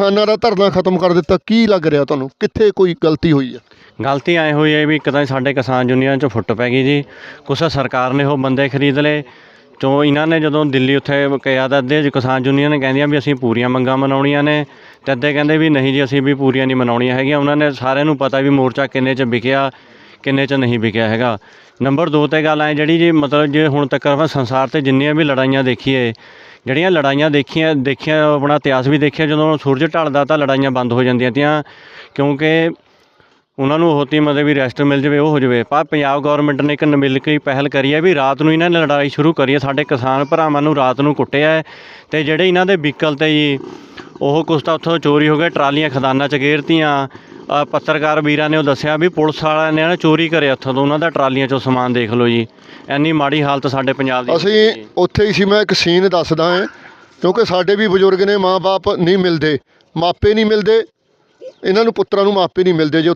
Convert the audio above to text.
ਕਿਸਾਨਾਂ ਦਾ ਧਰਨਾ ਖਤਮ ਕਰ ਦਿੱਤਾ। ਕੀ ਲੱਗ ਰਿਹਾ ਤੁਹਾਨੂੰ? ਕਿੱਥੇ ਕੋਈ ਗਲਤੀ ਹੋਈ ਹੈ? ਗਲਤੀ ਐ ਹੋਈ ਹੈ ਵੀ ਇੱਕ ਤਾਂ ਸਾਡੇ ਕਿਸਾਨ ਯੂਨੀਅਨ 'ਚ ਫੁੱਟ ਪੈ ਗਈ ਜੀ। ਕੁਛ ਸਰਕਾਰ ਨੇ ਉਹ ਬੰਦੇ ਖਰੀਦ ਲਏ। ਤੋਂ ਇਹਨਾਂ ਨੇ ਜਦੋਂ ਦਿੱਲੀ ਉੱਥੇ ਕਿਹਾ ਤਾਂ ਅੱਧੇ ਕਿਸਾਨ ਯੂਨੀਅਨ ਕਹਿੰਦੀਆਂ ਵੀ ਅਸੀਂ ਪੂਰੀਆਂ ਮੰਗਾਂ ਮਨਾਉਣੀਆਂ ਨੇ। ਤੇ ਅੱਧੇ ਕਹਿੰਦੇ ਵੀ ਨਹੀਂ ਜੀ, ਅਸੀਂ ਵੀ ਪੂਰੀਆਂ ਨਹੀਂ ਮਨਾਉਣੀਆਂ ਹੈਗੀਆਂ। ਉਹਨਾਂ ਨੇ ਸਾਰਿਆਂ ਨੂੰ ਪਤਾ ਵੀ ਮੋਰਚਾ ਕਿੰਨੇ 'ਚ ਵਿਕਿਆ, ਕਿੰਨੇ 'ਚ ਨਹੀਂ ਵਿਕਿਆ ਹੈਗਾ। ਨੰਬਰ 2 ਤੇ ਗੱਲ ਐ ਜਿਹੜੀ ਜੀ, ਮਤਲਬ ਜੇ ਹੁਣ ਤੱਕ ਆਪਾਂ ਸੰਸਾਰ ਤੇ ਜਿੰਨੀਆਂ ਵੀ ਲੜਾਈਆਂ ਦੇਖੀਏ ਜਿਹੜੀਆਂ ਲੜਾਈਆਂ ਦੇਖੀਆਂ ਦੇਖੀਆਂ, ਆਪਣਾ ਇਤਿਹਾਸ ਵੀ ਦੇਖਿਆ, ਜਦੋਂ ਸੂਰਜ ਢਲਦਾ ਤਾਂ ਲੜਾਈਆਂ ਬੰਦ ਹੋ ਜਾਂਦੀਆਂ ਤੀਆਂ, ਕਿਉਂਕਿ ਉਹਨਾਂ ਨੂੰ ਉਹ ਤੀ ਮਤਲਬ ਵੀ ਰੈਸਟ ਮਿਲ ਜਾਵੇ, ਉਹ ਹੋ ਜਾਵੇ। ਪਰ ਪੰਜਾਬ ਗਵਰਨਮੈਂਟ ਨੇ ਇੱਕ ਨਮਿਲਕੀ ਪਹਿਲ ਕਰੀ ਹੈ ਵੀ ਰਾਤ ਨੂੰ ਇਹਨਾਂ ਨੇ ਲੜਾਈ ਸ਼ੁਰੂ ਕਰੀ ਹੈ। ਸਾਡੇ ਕਿਸਾਨ ਭਰਾਵਾਂ ਨੂੰ ਰਾਤ ਨੂੰ ਕੁੱਟਿਆ ਹੈ ਤੇ ਜਿਹੜੇ ਇਹਨਾਂ ਦੇ ਵਹੀਕਲ ਤੇ ਜੀ, ਉਹ ਕੁਛ ਤਾਂ ਉੱਥੋਂ ਚੋਰੀ ਹੋ ਗਏ, ਟਰਾਲੀਆਂ ਖਦਾਨਾਂ ਚ ਗੇਰਤੀਆਂ ਪੱਤਰਕਾਰ ਵੀਰਾਂ ਨੇ ਉਹ ਦੱਸਿਆ ਵੀ ਪੁਲਿਸ ਵਾਲਿਆਂ ਨੇ ਨਾ ਚੋਰੀ ਕਰਿਆ ਉੱਥੋਂ ਤੋਂ ਉਹਨਾਂ ਦਾ ਟਰਾਲੀਆਂ ਚੋਂ ਸਮਾਨ ਦੇਖ ਲਓ ਜੀ। ਇੰਨੀ ਮਾੜੀ ਹਾਲਤ ਸਾਡੇ ਪੰਜਾਬ ਦੀ ਅਸੀਂ ਉੱਥੇ ਹੀ ਸੀ ਮੈਂ ਇੱਕ ਸੀਨ ਦੱਸਦਾ ਹਾਂ ਕਿਉਂਕਿ ਸਾਡੇ ਵੀ ਬਜ਼ੁਰਗ ਨੇ ਮਾਪੇ ਨਹੀਂ ਮਿਲਦੇ ਮਾਪੇ ਨਹੀਂ ਮਿਲਦੇ ਇਹਨਾਂ ਨੂੰ ਪੁੱਤਰਾਂ ਨੂੰ ਮਾਪੇ ਨਹੀਂ ਮਿਲਦੇ ਜੇ